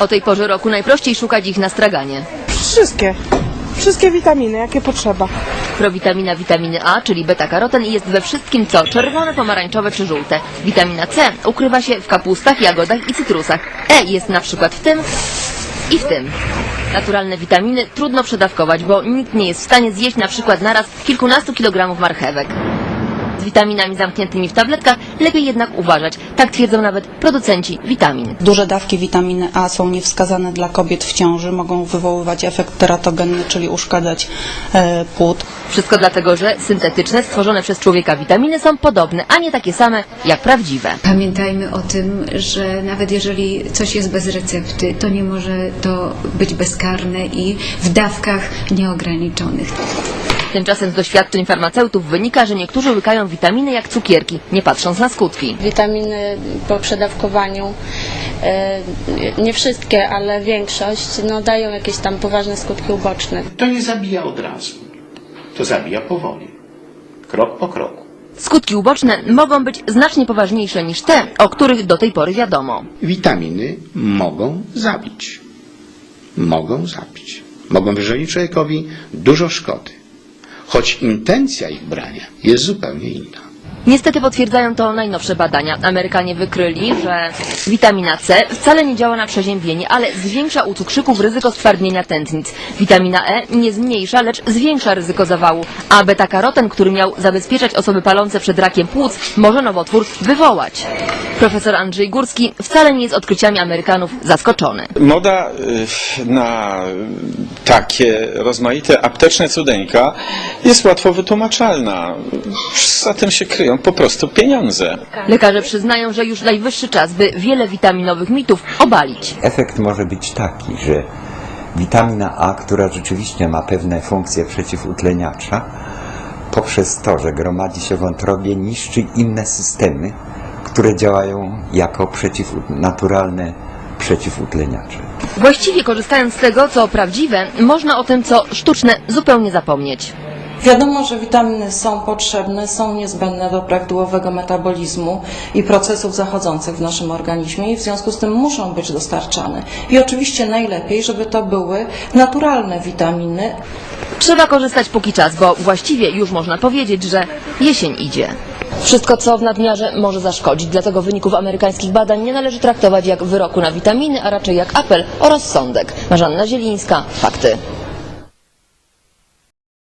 O tej porze roku najprościej szukać ich na straganie. Wszystkie. Wszystkie witaminy, jakie potrzeba. Prowitamina witaminy A, czyli beta-karoten jest we wszystkim co czerwone, pomarańczowe czy żółte. Witamina C ukrywa się w kapustach, jagodach i cytrusach. E jest na przykład w tym i w tym. Naturalne witaminy trudno przedawkować, bo nikt nie jest w stanie zjeść na przykład naraz kilkunastu kilogramów marchewek. Z witaminami zamkniętymi w tabletkach lepiej jednak uważać. Tak twierdzą nawet producenci witamin. Duże dawki witaminy A są niewskazane dla kobiet w ciąży, mogą wywoływać efekt teratogenny, czyli uszkadzać e, płód. Wszystko dlatego, że syntetyczne, stworzone przez człowieka witaminy są podobne, a nie takie same jak prawdziwe. Pamiętajmy o tym, że nawet jeżeli coś jest bez recepty, to nie może to być bezkarne i w dawkach nieograniczonych. Tymczasem z doświadczeń farmaceutów wynika, że niektórzy łykają witaminy jak cukierki, nie patrząc na skutki. Witaminy po przedawkowaniu, e, nie wszystkie, ale większość, no, dają jakieś tam poważne skutki uboczne. To nie zabija od razu. To zabija powoli. Krok po kroku. Skutki uboczne mogą być znacznie poważniejsze niż te, o których do tej pory wiadomo. Witaminy mogą zabić. Mogą zabić. Mogą wyrządzić człowiekowi dużo szkody. Choć intencja ich brania jest zupełnie inna. Niestety potwierdzają to najnowsze badania. Amerykanie wykryli, że witamina C wcale nie działa na przeziębienie, ale zwiększa u cukrzyków ryzyko stwardnienia tętnic. Witamina E nie zmniejsza, lecz zwiększa ryzyko zawału, a beta-karoten, który miał zabezpieczać osoby palące przed rakiem płuc, może nowotwór wywołać. Profesor Andrzej Górski wcale nie jest odkryciami Amerykanów zaskoczony. Moda y, na takie rozmaite apteczne cudeńka jest łatwo wytłumaczalna. Za tym się kryją po prostu pieniądze. Lekarze przyznają, że już najwyższy czas, by wiele witaminowych mitów obalić. Efekt może być taki, że witamina A, która rzeczywiście ma pewne funkcje przeciwutleniacza, poprzez to, że gromadzi się w wątrobie, niszczy inne systemy, które działają jako przeciw, naturalne przeciwutleniacze. Właściwie korzystając z tego, co prawdziwe, można o tym, co sztuczne, zupełnie zapomnieć. Wiadomo, że witaminy są potrzebne, są niezbędne do prawidłowego metabolizmu i procesów zachodzących w naszym organizmie i w związku z tym muszą być dostarczane. I oczywiście najlepiej, żeby to były naturalne witaminy, Trzeba korzystać póki czas, bo właściwie już można powiedzieć, że jesień idzie. Wszystko, co w nadmiarze, może zaszkodzić, dlatego wyników amerykańskich badań nie należy traktować jak wyroku na witaminy, a raczej jak apel o rozsądek. Marzanna Zielińska, fakty.